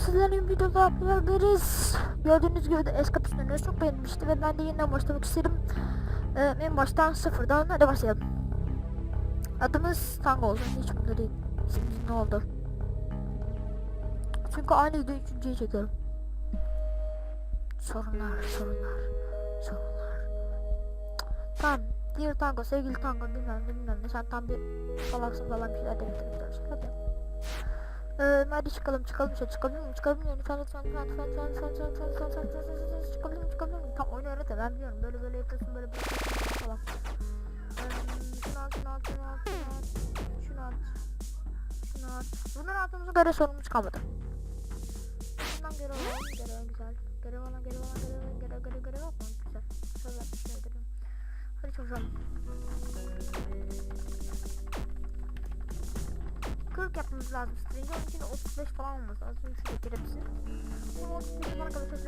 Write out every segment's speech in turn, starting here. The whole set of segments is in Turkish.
sizlerin videoda beraberiz. Gördüğünüz gibi de Escapis'in önüne çok beğenmişti ve ben de yeniden başlamak isterim. Ee, en baştan sıfırdan hadi başlayalım. Adımız Tango olsun hiç bunda değil. İsmimiz ne oldu? Çünkü aynı videoyu üçüncüye çekiyorum. Sorunlar, sorunlar, sorunlar. Tamam, diğer Tango, sevgili Tango bilmem bilmem ne sen tam bir salaksın falan bir şeyler demek istiyorsun. Hadi. Ee, hadi çıkalım çıkalım şey çıkabilir miyim çıkabilir miyim lütfen lütfen lütfen lütfen lütfen lütfen lütfen lütfen lütfen lütfen lütfen çıkabilir miyim çıkabilir miyim tam oyunu öğret ben biliyorum böyle böyle yapıyorsun böyle böyle yapıyorsun falan Ee, şunu at şunu at şunu at şunu at şunu at bunları attığımıza göre sorunumuz kalmadı bundan görev alalım görev güzel görev alalım görev alalım görev alalım görev görev görev mu güzel güzel teşekkür ederim hadi çalışalım 40 yapmamız lazım. Stringi onun için 35 falan olması lazım şuradaki hepsi Ama 35 bana kadar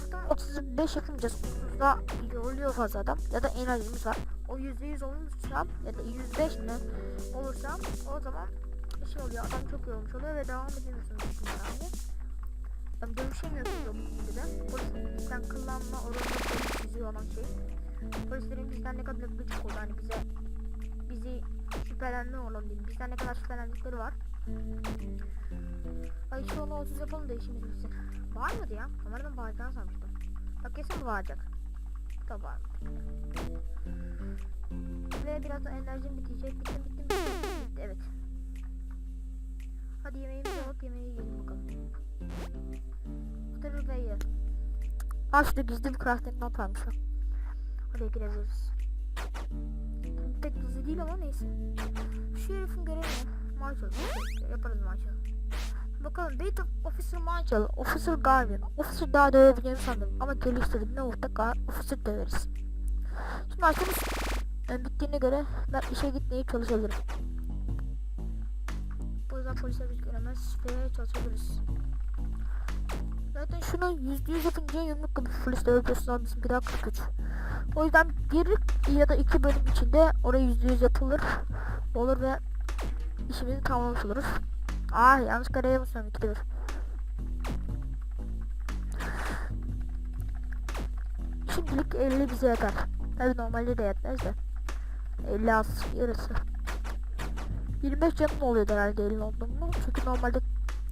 Zaten 35 yapamayacağız 30'da yoruluyor fazla adam. Ya da enerjimiz var. O %100 olursa ya da 105 mi olursa o zaman şey oluyor. Adam çok yorulmuş oluyor ve devam edemiyorsunuz yani dövüşemiyorsunuz o bilgide de polis bizden kıllanma oranında polis çiziyor olan şey polislerin bizden ne kadar gıcık oldu hani bize bizi şüphelenme olan. Bizden ne kadar şüphelendikleri var. Ay şu onu 30 yapalım da işimiz bitsin. Bağırmadı ya. Kameradan bağıracağını sanmıştım. Bak kesin bağıracak. Da bağırmadı. Ve biraz da enerjim bitecek. Bitti bitti bitti. bitti. Evet. Hadi yemeğimizi alıp yemeği yiyelim bakalım. Ye. Aa şurada gizli bir crafting not bak. Oraya girebiliriz. Pek gizli değil ama neyse. Şu herifin görevi ne? Marshall. Yaparız Marshall. Bakalım Data Officer Marshall, Officer Garvin. Officer daha dövebileceğimi sandım ama geliştirdim ne mutlaka Officer döveriz. Şimdi aşkımız e, bittiğine göre ben işe gitmeye çalışabilirim. Bu yüzden polisler bizi göremez ve çalışabiliriz. Zaten şunu yüzde yüz yapınca yumruk gibi polis dövebiliyorsun ama bizimki daha 43. O yüzden bir ya da iki bölüm içinde oraya yüzde yüz yapılır olur ve işimizi tamamlamış oluruz. Ah yanlış kareye basıyorum ikide bir. Şimdilik 50 bize yeter. Tabi normalde de yetmez de. 50 az yarısı. 25 canım oluyor herhalde 50 oldu mu? Çünkü normalde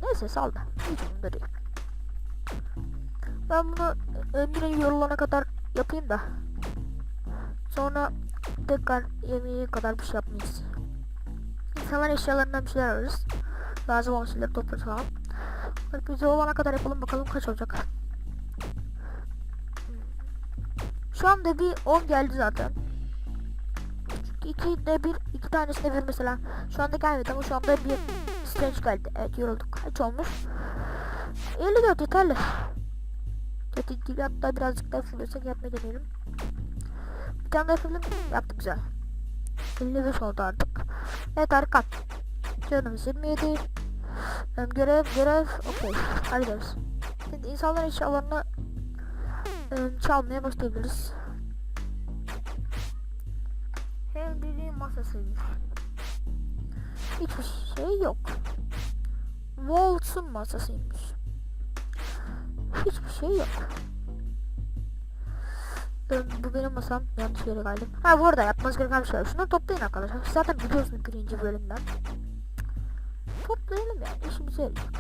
neyse saldı. Hiç umurumda değil. Ben bunu Emre'nin yorulana kadar yapayım da. Sonra tekrar yemeğe kadar bir şey yapmayız. İnsanlar eşyalarından bir şeyler alırız. Lazım olan şeyleri toplarız falan. Bize olana kadar yapalım bakalım kaç olacak. Şu anda bir 10 geldi zaten. Çünkü iki de bir, iki tanesinde bir mesela. Şu anda gelmedi ama şu anda bir strange geldi. Evet yorulduk. Kaç olmuş? 54 yeterli. Kötü değil hatta birazcık daha fırlıyorsak yapmayı deneyelim. Bir tane daha film yaptık güzel. 55 oldu artık. Evet harika. Canımız 27. Hem görev görev okey. Hallederiz. Şimdi insanlar eşyalarını e, çalmaya başlayabiliriz. Henry'nin masasıymış. Hiçbir şey yok. Waltz'un masasıymış. Hiçbir şey yok. Ee, bu benim masam. Yanlış yere geldim. Ha bu arada yapmanız gereken bir şey var. Şunları toplayın arkadaşlar. Zaten biliyorsunuz birinci bölümden. Toplayalım yani. İşimize yarayacak.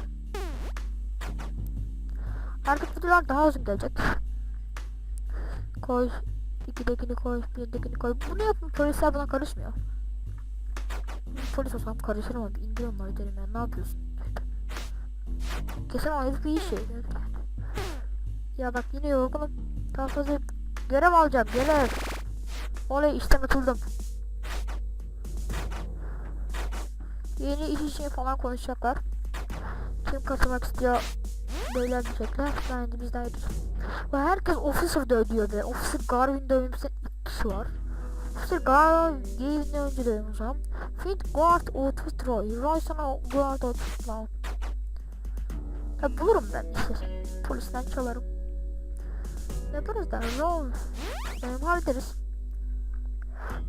Artık videolar daha uzun gelecek. Koy. İkidekini koy. Birdekini koy. Bunu yapın. Polisler buna karışmıyor. Polis olsam karışırım ama indir onları derim yani. Ne yapıyorsun? Kesin o herif bir iyi şey. Ya bak yine yorgunum. Daha fazla görev alacağım. Görev. Oley işten atıldım. Yeni iş için falan konuşacaklar. Kim katılmak istiyor? Beyler diyecekler. Yani de bizden yedik. Ve herkes Officer'da ödüyor be. Officer Garvin'de ölümsüz iki kişi var. Officer Garvin'de önce de o zaman. Fit Guard Otis Troy. Roy sana Guard Otis Troy. Ha, bulurum ben işte. Polisten çalarım. Yaparız da rol. Benim hallederiz.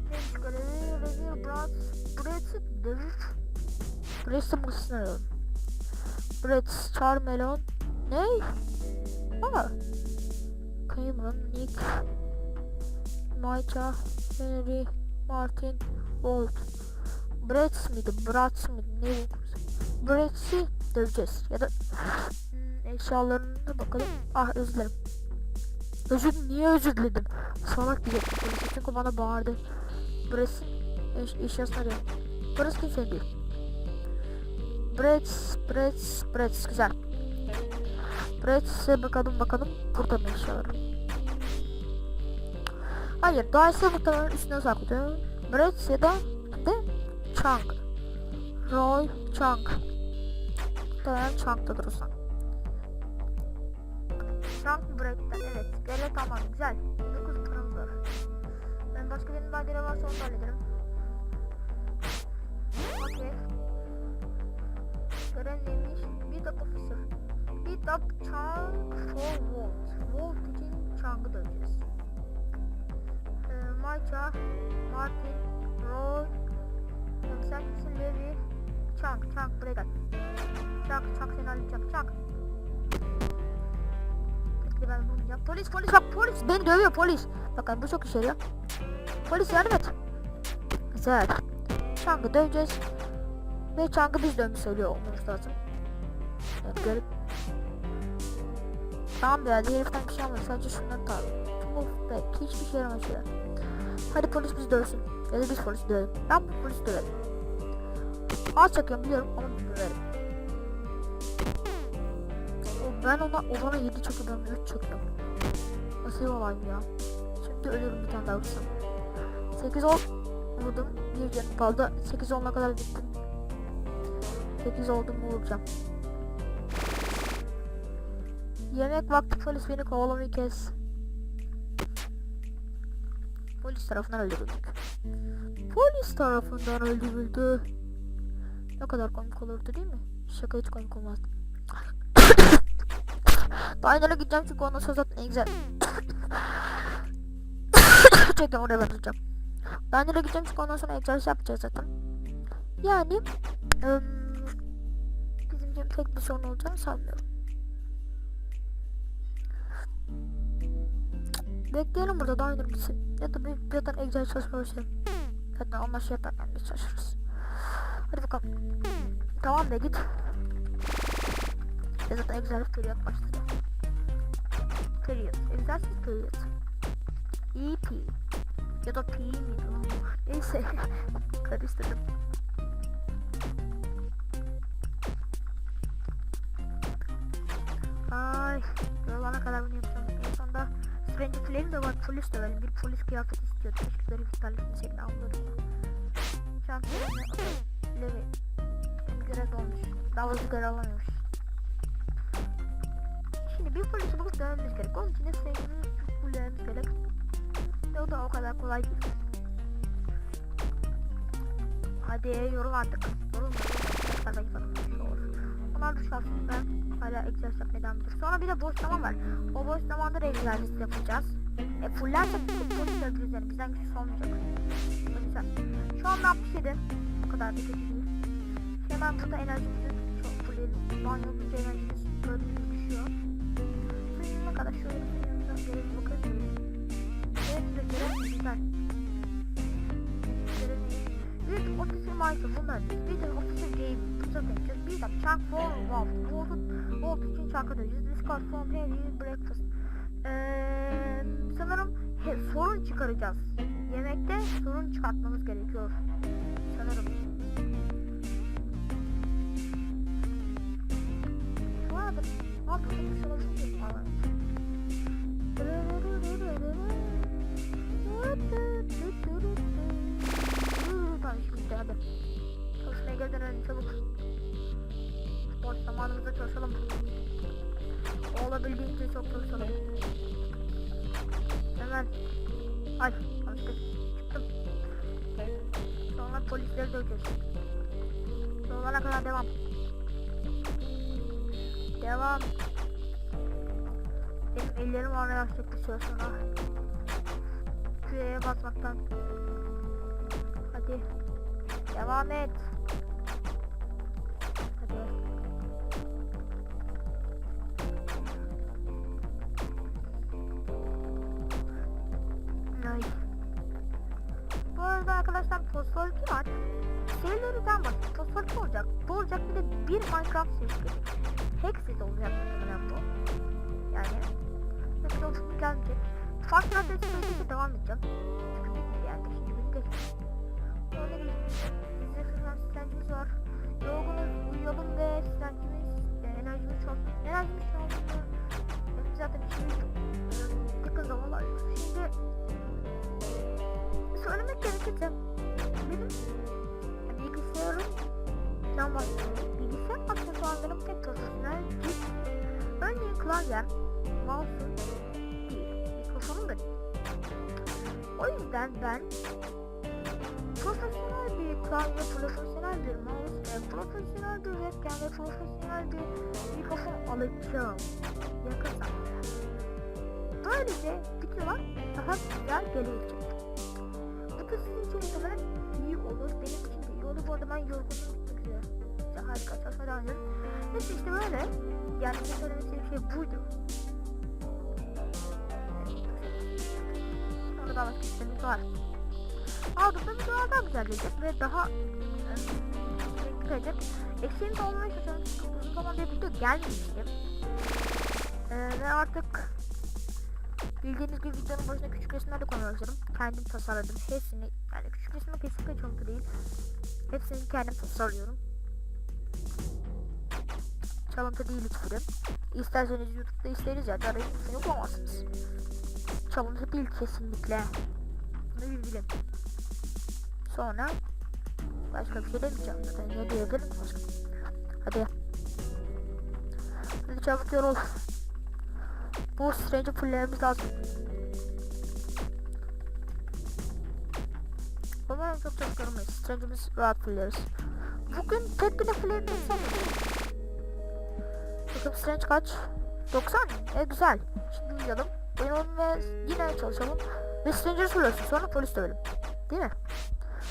Neymiş görevi? Revir, Brad. Brett'i bulsun arıyorum. Brett, Charmelon. Ne? Aa. Cameron, Nick, Maika, Henry, Martin, Walt. Brett miydi? Bratz mıydı? Ne bu? Brett'i döveceğiz. Ya da hmm, eşyalarına bakalım. Ah özür dilerim. Özür niye özür diledim? Salak diyecektim polise çünkü bana bağırdı. Brett'in eş, eşyasını arıyor. Brett kimse değil. Brett, Brett, Brett güzel. Brett'e bakalım bakalım burada mı eşyaları? Hayır, Dice'ı muhtemelen üstüne sakladı. Brett ya da de Chunk. Roy Chunk. Muhtemelen Chunk'tadır o zaman. Chunk Brett'ten evet. Gele tamam güzel. 9 paramız var. Ben başka birinin daha görevi varsa onu da hallederim. Okey. Görev neymiş? Beat up officer. Beat up chunk for Volt. Volt için chunk'ı döveceğiz. Ee, Maça, Martin, Roy, kimsin Levi, Chunk, Chunk buraya gel. Chunk, Chunk seni halledeceğim, Chunk. Bekle ben bulmayacağım. Polis, polis bak polis beni dövüyor polis. Bakın bu çok işe yarıyor. Polis yardım et. Güzel. Chunk'ı döveceğiz. Ve Chunk'ı biz dövmüş söylüyor olmamız lazım. Yani garip. Tamam ya diğer heriften bir şey almıyor. Sadece şundan tabi. Move back. Hiçbir şey yaramaz şeyler. Hadi polis bizi dövsün. Ya da biz polisi dövelim. Ben bu polisi döverim. Az çakıyorum biliyorum ama döverim. Ben ona, o bana 7 çakıyor ben 3 çakıyorum. Nasıl olay ya? Şimdi ölürüm bir tane daha vursam. 8 10 vurdum. Bir canım kaldı. 8 10'a kadar gittim. 8 oldum vuracağım. Yemek vakti polis beni kovalamayı kes. Polis tarafından öldürüldük. Polis tarafından öldürüldü. Ne kadar komik olurdu değil mi? Şaka hiç komik olmaz. Dainer'a gideceğim çünkü ondan sonra zaten en güzel. Çektim oraya ben tutacağım. Dainer'a gideceğim çünkü ondan sonra egzersiz yapacağız zaten. Yani ım, bizim için pek bir sorun olacağını sanmıyorum. Bekleyelim burada diner bitsin. Ya da bir birden egzersiz çalışmaya başlayalım. Zaten onlar şey yaparken biz çalışırız. Hadi bakalım. Tamam be git. Ya zaten egzersiz period başladı. Period. Egzersiz period. EP. Ya da P miydi? Neyse. Karıştırdım. Ay, yolana kadar bunu yapacağım. En sonunda Stranger Flame de var. Polis de verin. Bir polis kıyafeti istiyordu. Keşke böyle iptal etmeseydim. Anladım. Şu an Flame'le Levi. Görev olmuş. Davazı görev alamıyormuş. Şimdi bir polisi bulup dövmemiz gerek. Onun için de Stranger'ı bulmamız gerek. Ve o da o kadar kolay değil. Hadi yorul artık. Tekrar bakalım. Olur. Onlar duş alsın ben hala egzersiz yapmaya devam ediyorum. Sonra bir de boş zaman var. O boş zamanda da egzersiz yapacağız. E fullersek öldürürüz yani bizden güçlü olmayacak. Yüzden. Şu anda 67. O kadar da kötü değil. Hemen burada enerjimizi çok fulleyelim. Banyo enerjimiz böyle düşüyor. Bir yanına gelelim bakalım. Evet de görev güzel. Görev bir ofisi maaşı bunlar. Bir de ofisi game tutak edeceğiz. Bir de chunk for wolf. Wolf'un wolf için chunk ödeyeceğiz. Discard from heavy breakfast. Ee, sanırım he, sorun çıkaracağız. Yemekte sorun çıkartmamız gerekiyor. Sanırım. Bu arada ne yapayım? Sorun değil. Tamam şimdi hadi. Çalışmaya geri dönelim çabuk. Boş zamanımızda çalışalım. Olabildiğince çok çalışalım. Hemen. Ay yanlışlıkla çıktım. Sonra polisleri döveceğiz. Sonuna kadar devam. Devam. Benim ellerim ağrıyor başlayacak bir süre sonra. Küreye basmaktan. Hadi. Devam et. Hadi. Ay. Bu arkadaşlar fosfor 2 var. Serilerden başlayalım. Fosfor 2 olacak. Bu olacak bir de bir Minecraft serisi. Hexit olacak Farklı bir serisi devam edeceğim. Çünkü bitmedi yani. Şimdi beni geçti. Öyle bir bizde fırlan sistemimiz var. Yorgunuz, uyuyalım ve sistemimiz, e, enerjimiz çok. Enerjimiz çok. Zaten işimiz yakın zamanlar. Şimdi söylemek gerekirse benim bilgisayarım can bahsediyorum. Bilgisayar aksesuarlarım pek profesyonel değil. Örneğin klavyem, mouse'um değil. O yüzden ben profesyonel bir klavye, profesyonel bir mouse, ve profesyonel bir webcam ve profesyonel bir mikrofon alacağım yakın zamanda. Böylece videolar daha güzel gelecek. Bu da sizin için muhtemelen iyi olur. Benim için de iyi olur. Bu arada ben yorgunum harika ediyorum. Neyse işte böyle. Yani bir söylemek istediğim şey buydu. Başka işlerimiz var. Aldığımda videolar daha güzel gelecek ve daha renkli gelecek. Eksiğim de olmaya çalışıyorum. Çünkü uzun zamandır video gelmemiştim. Ee, ve artık Bildiğiniz gibi videonun başına küçük resimler de koyuyorum. Kendim tasarladım. Hepsini yani küçük resimler kesinlikle çok değil. Hepsini kendim tasarlıyorum. Çalıntı değil lütfen. İsterseniz YouTube'da isteriz ya. Arayın lütfen bulamazsınız. Çalıntı değil kesinlikle. Bunu bir bilin. Sonra başka bir şey demeyeceğim zaten. Ne diyebilirim başka? Hadi. Hadi çabuk yorul. Bu Strange'ı fulllememiz lazım. Umarım çok çok yorulmayız. Strange'ımız rahat fulleriz. Bugün tek güne fullemeyi sanmıyorum. Bakın Strange kaç? 90. E güzel. Şimdi uyuyalım. Ve yine çalışalım. Ve Strange'ı fullersin. Sonra polis dövelim. Değil mi?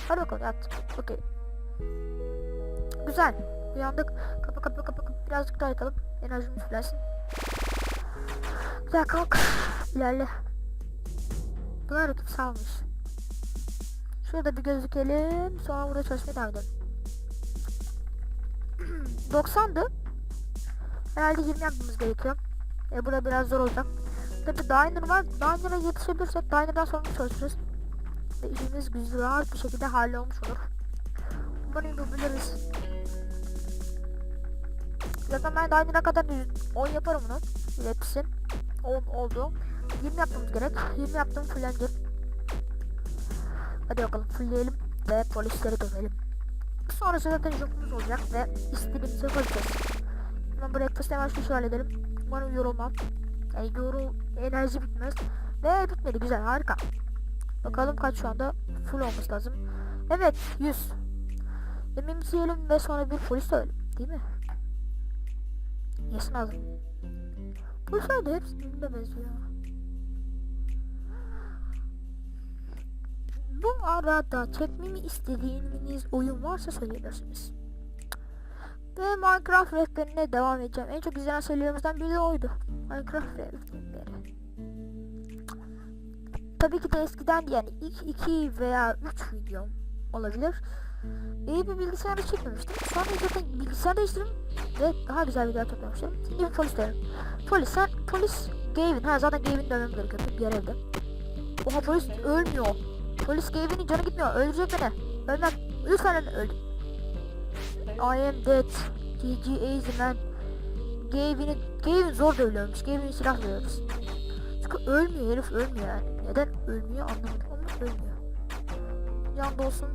Hadi bakalım yat. Okey. Güzel. Uyandık. Kapı kapı kapı kapı. Birazcık daha yatalım. Enerjimiz fullensin. Güzel kalk. İlerle. Bu hareket salmış. Şurada bir gözükelim. Sonra burada çalışmaya devam edelim. 90'dı. Herhalde 20 yapmamız gerekiyor. E burada biraz zor olacak. Tabi Diner var. Diner'a yetişebilirsek Diner'dan sonra çalışırız. Ve işimiz güzel bir şekilde hallolmuş olur. Umarım yapabiliriz. Zaten ben Diner'a kadar 10 yaparım bunu. Hepsi. 10 oldu. 20 yapmamız gerek. 20 yaptım fullenecek. Hadi bakalım fullleyelim ve polisleri dövelim. Sonrası zaten jobumuz olacak ve istediğimizi yapacağız. Hemen breakfast hemen şu halledelim. Umarım yorulmam. Yani yorul enerji bitmez. Ve bitmedi güzel harika. Bakalım kaç şu anda full olması lazım. Evet 100. Yemeğimizi yiyelim ve sonra bir polis dövelim. Değil mi? Yesin lazım. Polisler de hepsi birbirine benziyor. Bu arada çekmemi istediğiniz oyun varsa söyleyebilirsiniz. Ve Minecraft rehberine devam edeceğim. En çok izlenen serilerimizden biri oydu. Minecraft rehberleri. Tabii ki de eskiden yani ilk 2 veya 3 videom olabilir. İyi bir bilgisayarda çekmemiştim. Sonra zaten bilgisayar değiştirdim ve daha güzel videolar toplamıştım. Şimdi polis derim. Polis sen, polis Gavin. Ha zaten Gavin dövmem gerekiyor. Bir evde. Oha polis ölmüyor. Polis Gavin'in canı gitmiyor. Öldürecek beni. Ölmem. Lütfen öl. I am dead. GG easy man. Gavin'i, Gavin zor dövülüyormuş. Gavin'i silah dövüyoruz. Çünkü ölmüyor herif ölmüyor yani. Neden ölmüyor anlamadım ama ölmüyor. Yan olsun.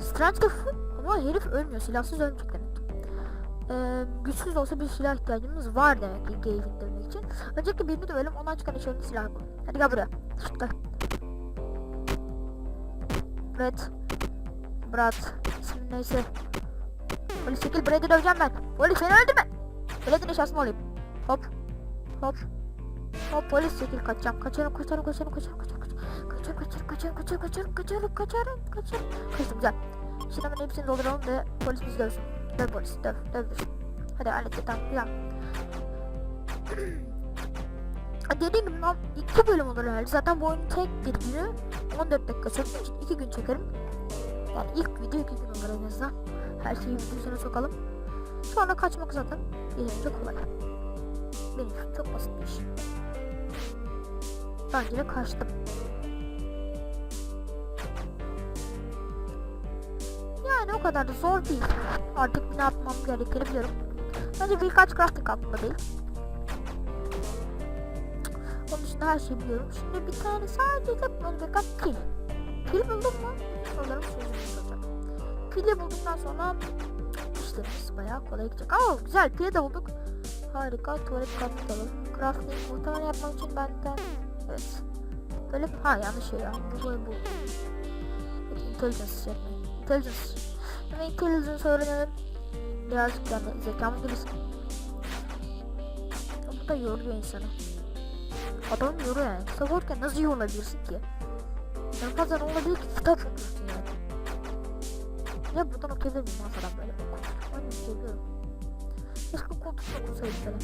Strange ama herif ölmüyor. Silahsız ölmeyecek demek. Ee, güçsüz olsa bir silah ihtiyacımız var demek ki Gavin'i dövmek için. Öncelikle birini dövelim ondan çıkan içeride silah bu. Hadi gel buraya. Şurada. Evet. Murat. Şimdi neyse. Polis çekil Brady'i döveceğim ben. Polis beni öldürme. Brady'nin nişasını olayım. Hop. Hop. Hop polis çekil kaçacağım. Kaçarım kaçarım kaçarım kaçarım kaçarım. Kaçarım kaçarım kaçarım kaçarım kaçarım kaçarım kaçarım kaçarım. Kaçtım güzel. Şimdi hemen hepsini dolduralım ve polis bizi dövsün. Döv polis döv döv. Hadi alet tamam güzel. Dediğim gibi iki bölüm olur herhalde. Zaten bu oyunun tek bir günü 14 dakika çekmiş. 2 gün çekerim. Yani ilk video iki gün olur en. Her şeyi videosuna sokalım. Sonra kaçmak zaten yeterince kolay. Benim için çok basit bir iş. Bence de kaçtım. Yani o kadar da zor değil. Artık ne yapmam gerektiğini biliyorum. Bence birkaç crafting aklımda değil. Onun dışında her şeyi biliyorum. Şimdi bir tane sadece yapmam gereken pil. Pil buldum mu? Sanırım sözümü soracağım. Pili bulduktan sonra işlerimiz bayağı kolay gidecek. Aa güzel pili de bulduk. Harika tuvalet kapı alalım. Crafting muhtemelen yapmak için benden evet. Böyle ha yanlış şey ya. Bu böyle bu. Intelligence yapmayın. Intelligence. Hemen intelligence öğrenelim. Birazcık yani zekamı gelirsin. Bu da yoruyor insanı. Adam yoruyor yani. Kitap okurken nasıl yorulabilirsin ki? Ne olabilir ki kitap. Ya buradan okuyabilir miyim falan böyle de seviyorum. Keşke koltukta okursaydım böyle.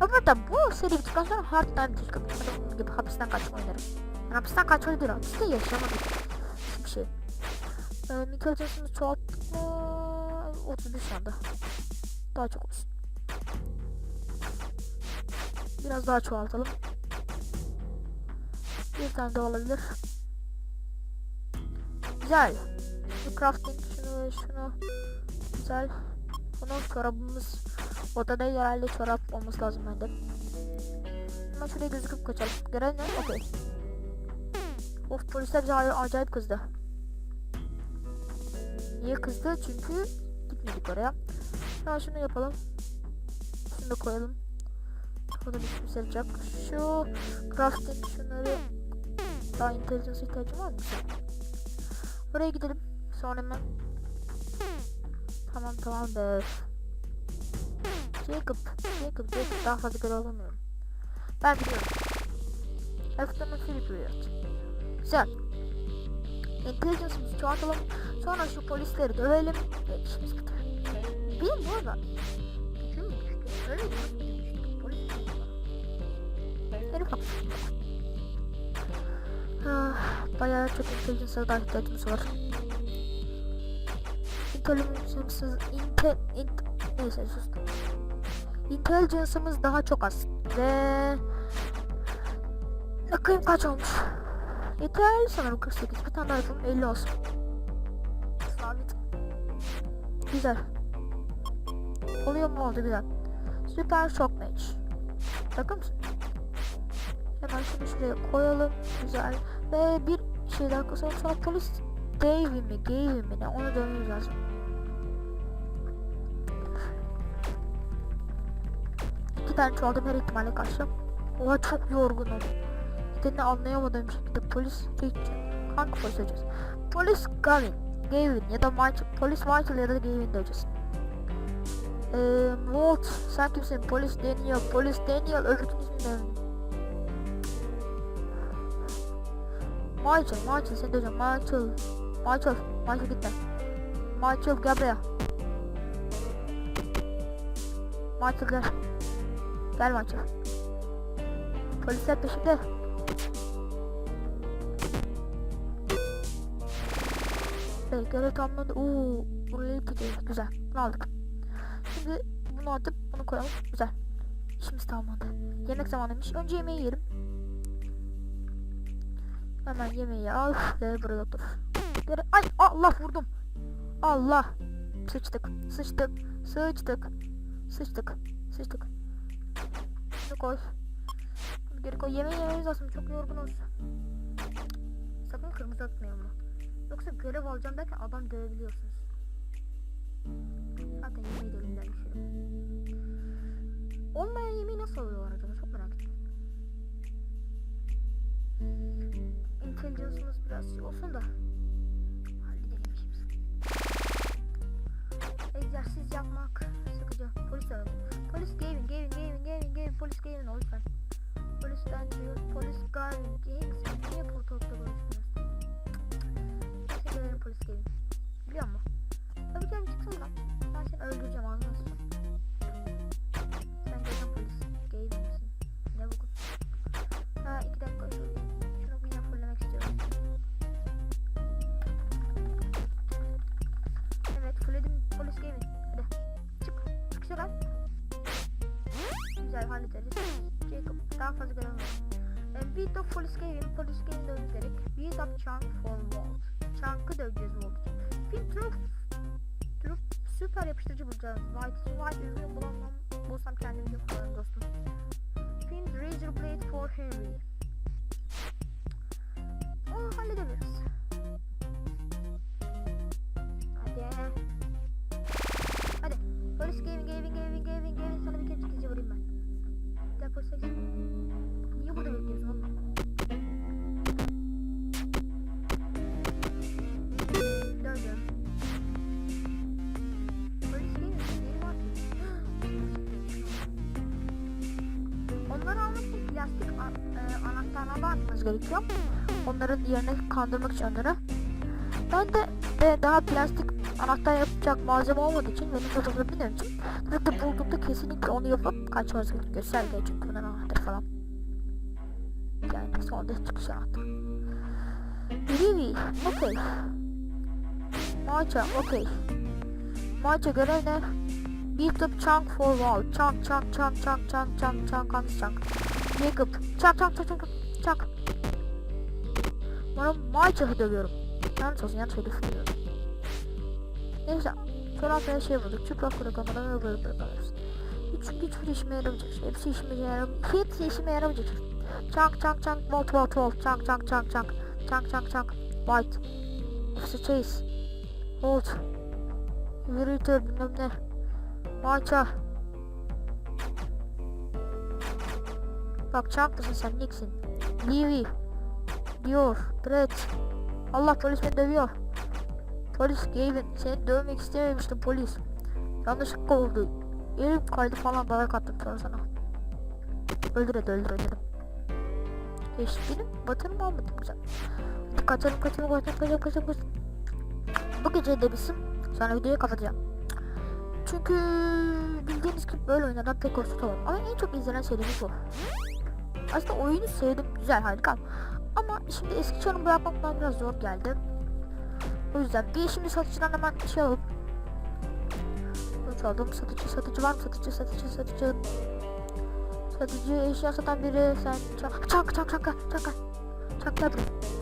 Ama burada bu seri bittikten sonra hard time çıkıp adam gibi hapisten kaçma oynarım. Yani hapisten kaçma değil hapiste yaşamadık. Hiçbir şey. Ee, Intelligence'ını çoğalttık mı? 31 şu anda. Daha çok olsun. Biraz daha çoğaltalım. Bir tane daha olabilir. Güzel. Crafting şunu şunu. Güzel. Bunu çorabımız odada herhalde çorap olması lazım bende. Hemen şuraya gözüküp kaçalım. Gören ne? Okey. Of polisler bize ac- acayip kızdı. Niye kızdı? Çünkü gitmedik oraya. Hemen şunu yapalım. Şunu da koyalım. O da bir şey saracak. Şu crafting şunları daha intelligence ihtiyacım var mı? Oraya gidelim. Sonra hemen Tamam tamam be. Jacob, Jacob, Jacob daha fazla görev alamıyorum. Ben biliyorum. Haftanın Philip Riot. Güzel. Intelligence'ımızı çoğaltalım. Sonra şu polisleri dövelim. Ve işimiz biter. Bir bu arada. Öyle mi? Herif. Ah, bayağı çok intelligence'a da ihtiyacımız var. Intelligence'ımız inte, int, neyse sustum. Intelligence'ımız daha çok az ve bakayım kaç olmuş. Yeterli sanırım 48. Bir tane daha yapalım 50 olsun. Sabit. Güzel. Oluyor mu oldu güzel. Süper shock match. Bakın mısın? Hemen şunu şuraya koyalım. Güzel. Ve bir şey daha. Sonra polis Dave mi, Gave mi ne onu dönmemiz tane çoğaldım her ihtimale karşı. Oha çok yorgunum. Nedenini anlayamadığım şekilde polis geçeceğim. Hangi polis olacağız? Polis Gavin, Gavin ya da Michael, polis Michael ya da Gavin diyeceğiz. Eee Walt, sen kimsin? Polis Daniel, polis Daniel, öbürkünün ismini de Michael, Michael sen diyeceğim. Michael, Michael, Michael gitme. Michael gel buraya. Michael gel. Gel Michael. Polisler peşinde. Evet görev tamamlandı. Uuu. Burayı gidiyor. Güzel. Bunu aldık. Şimdi bunu atıp bunu koyalım. Güzel. İşimiz tamamlandı. Yemek zamanıymış. Önce yemeği yiyelim. Hemen yemeği al ve burada otur. Geri... Ay Allah vurdum. Allah. Sıçtık. Sıçtık. Sıçtık. Sıçtık. Sıçtık. Şunu koy. Bunu geri koy. Yemeği yememiz lazım. Çok yorgunuz. Sakın kırmızı atmayalım bunu. Yoksa görev alacağım derken adam dövebiliyorsunuz. Zaten yemeği de elinden düşürüm. Olmayan yemeği nasıl alıyorlar acaba? Çok merak ettim. Intelligence'ımız biraz şey olsun da halledelim işimizi. Egzersiz yapmak Hocam polis alalım. Polis Gavin Gavin Gavin Gavin Gavin polis Gavin o yüzden. Polisten diyor polis Gavin James niye portalda Güzel hallederiz. Jacob daha fazla göremem. Um, beat of police game, police game gerek. Beat up chunk for vault. Chunk'ı döveceğiz vault için. Pin truth. Truth süper yapıştırıcı bulacağız. White, white ürünü bulamam. Bulsam kendim video kullanırım dostum. Pin razor blade for Henry. Onu halledebiliriz. Hadi. Hadi. Polis gaming, gaming, gaming, gaming, gaming. 8. Niye ki? Onları almak için plastik an, e, gerekiyor. Onların yerine kandırmak için onları. Ben de e, daha plastik anahtar yapacak malzeme olmadığı için benim fotoğrafı bilmiyorum için de bulduğumda kesinlikle onu yapıp kaçmanız gerekiyor. Okey. Maça, okey. Maça görev ne? Beat up chunk for wall. Chunk, chunk, chunk, chunk, chunk, chunk, chunk, hangisi chunk? Jacob. Chunk, chunk, chunk, chunk, chunk. Bana Maça'yı dövüyorum. Yanlış olsun, yanlış hedef dövüyorum. Neyse. Son haftaya şey bulduk. Çıplak bırakamadan ve böyle bırakamıyoruz. Çünkü hiçbir işime yaramayacak. şey. Hepsi işime yaramayacak. Hepsi işime yaramayacak. Chunk, chunk, chunk, volt, volt, volt. Chunk, chunk, chunk, chunk. Chunk, chunk, chunk. White. Officer Chase. Volt. Virütör bilmem ne. Maça. Bak çaklısın sen Nick'sin. Levy. Diyor. Brett. Allah polis beni dövüyor. Polis Gavin. Seni dövmek istememiştim polis. Yanlışlıkla oldu. Elim kaydı falan dayak attım sonra sana. Öldür hadi öldür öldür. Eşitliğini batırım almadım güzel. Hadi kaçalım kaçalım kaçalım kaçalım kaçalım kaçalım. Bu gece de bizim. Sonra videoyu kapatacağım. Çünkü bildiğiniz gibi böyle oyunlardan pek hoşlanamam. Ama en çok izlenen serimiz bu. Aslında oyunu sevdim. Güzel harika. Ama şimdi eski çarımı bırakmak bana biraz zor geldi. O yüzden bir şimdi satıcıdan hemen şey alıp aldım. Satıcı satıcı var mı? Satıcı satıcı satıcı. Satıcı eşya satan biri sen çak çak çak çak çak çak çak gel buraya.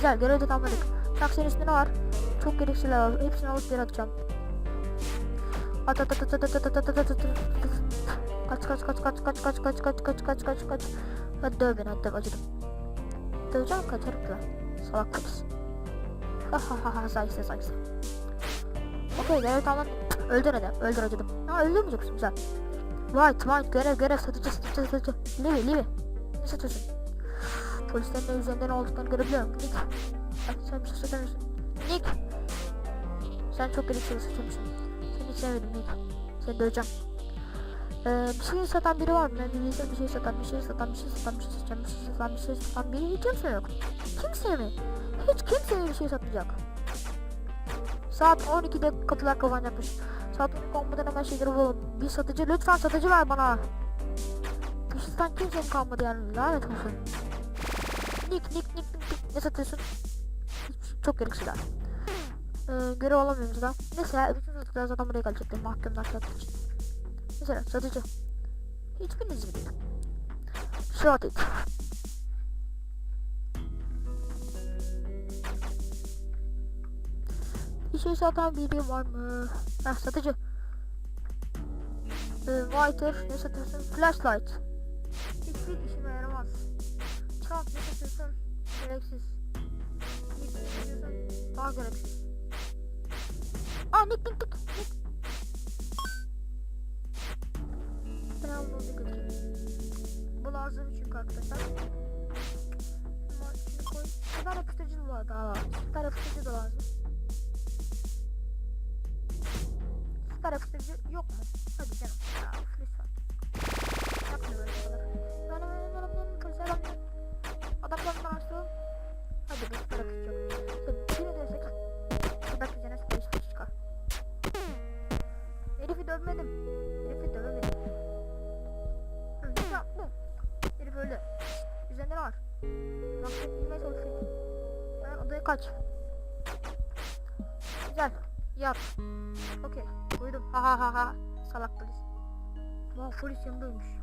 Güzel görevde kalmadık. Çak senin üstünde var? Çok gereksizler var. Hepsini alıp yere atacağım. At at at at at at at at at at at Kaç kaç kaç kaç kaç kaç kaç kaç kaç kaç kaç kaç Hadi döv beni hadi döv acıdım. Döveceğim kaçarım da. Salak polis. Ha ha ha ha zayıfsa zayıfsa. Okey görev tamam. Öldür hadi öldür acıdım. Ha öldürmeyeceksin güzel. White white görev görev satıcı satıcı satıcı. Livi livi. Ne satıyorsun? Polislerin ne olduklarını görebiliyorum. Nick. Sen bir şey? Nick. Sen çok gereksiz satıyormuşsun. Seni hiç sevmedim Nick. Seni döveceğim. Ee, bir şey satan biri var mı? Şey, bir şey satan, bir şey satan, bir şey satan, bir şey satan, bir şey satan, bir şey satan biri hiç kimse yok. Kimse mi? Hiç kimseye bir şey satmayacak. Saat 12'de kapılar kapanacakmış. Saat 12 olmadan hemen şeyleri bulalım. Bir satıcı, lütfen satıcı ver bana. Şey satan kimsenin kalmadı yani. Lanet olsun. Nick, Nick, Nick, Nick. Ne satıyorsun? Çok gereksizler. Ee, görev alamıyoruz da. Neyse, bütün satıcılar zaten buraya gelecekler mahkumdan satış için. Mesela satıcı. Hiçbiriniz gibi değil. Short it. Bir şey satan biri var mı? Heh satıcı. Ee, Whiter ne satıyorsun? Flashlight. Hiçbir işime kalk ne kaçırsın. Gereksiz. Git kaçırsın. Daha gereksiz. Aa nik nik nik nik. Ben bunu da götüreyim. Bu lazım çünkü arkadaşlar. Ama şunu koy. Süper yapıştırıcı da var daha lazım. Süper yapıştırıcı da lazım. Süper yapıştırıcı yok mu? Hadi canım. Ya, lütfen. Yapmıyorum. Ben hemen hemen hemen hemen hemen hemen dövmedim. Herifi dövemedim. Herif öyle. Üzerinde var? Naklet bilmeye çalışıyor. Ben odaya kaç. Güzel. Yat. Okey. Uyudum. Ha ha ha ha. Salak polis. Vah polis yanındaymış.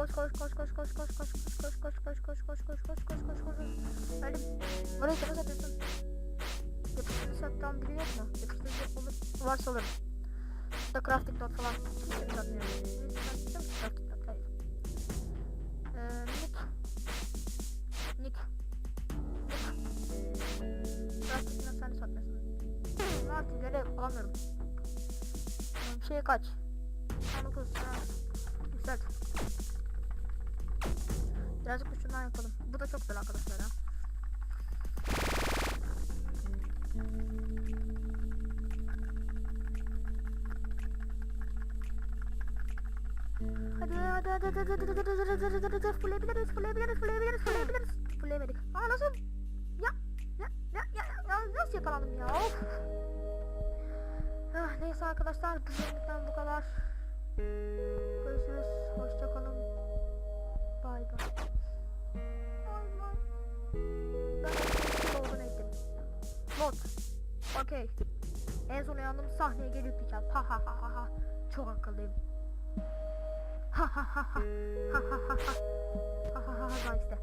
Koş koş koş koş koş koş koş koş koş koş koş koş koş koş koş koş koş koş Hadi orayı sana satıyorsun. Yapıştırıcı satan biri yok mu? Yapıştırıcı olur. Varsa alırım. Da crafting dot falan. Satmıyorum. Crafting dot? Hayır. Ee, Nick. Nick. Nick. Crafting dot sen satmıyorsun. Görev alamıyorum. Bir şeye kaç. Fulleyebiliriz fulleyebiliriz fulleyebiliriz fulleyebiliriz fulleyemedik. Aa nasıl? Ya ya ya ya, ya nasıl yakalandım ya of. Ah, neyse arkadaşlar bu bölümden bu kadar. Görüşürüz. Hoşçakalın. Bay bay. Bay bay. Ben Load'un ettim. Load. Okey. En son uyandım sahneye geri yükleyeceğim. Ha ha ha ha ha. Çok akıllıyım. Ha ha ha ha. Ha ha ha ha. Ha ha ha ha da işte.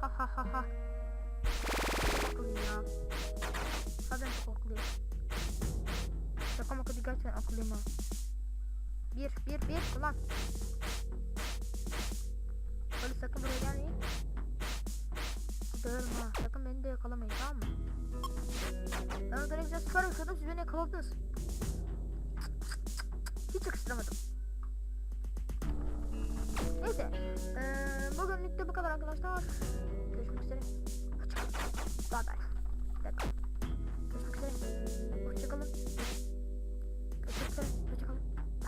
Ha ha ha ha. Akıllıyım ya. Zaten çok akıllıyım. Şaka maka değil gerçekten akıllıyım ha. Bir, bir, bir, ulan. Böyle sakın buraya gelmeyin. Döverim ha. Sakın beni de yakalamayın tamam mı? Ben orada ne güzel yaşıyordum siz beni yakaladınız. Hiç yakıştıramadım. Neyse. Ee, bugünlük de bu kadar arkadaşlar. Görüşmek üzere. Bye bye. Bye bye. Görüşmek üzere. Hoşçakalın. Görüşmek üzere.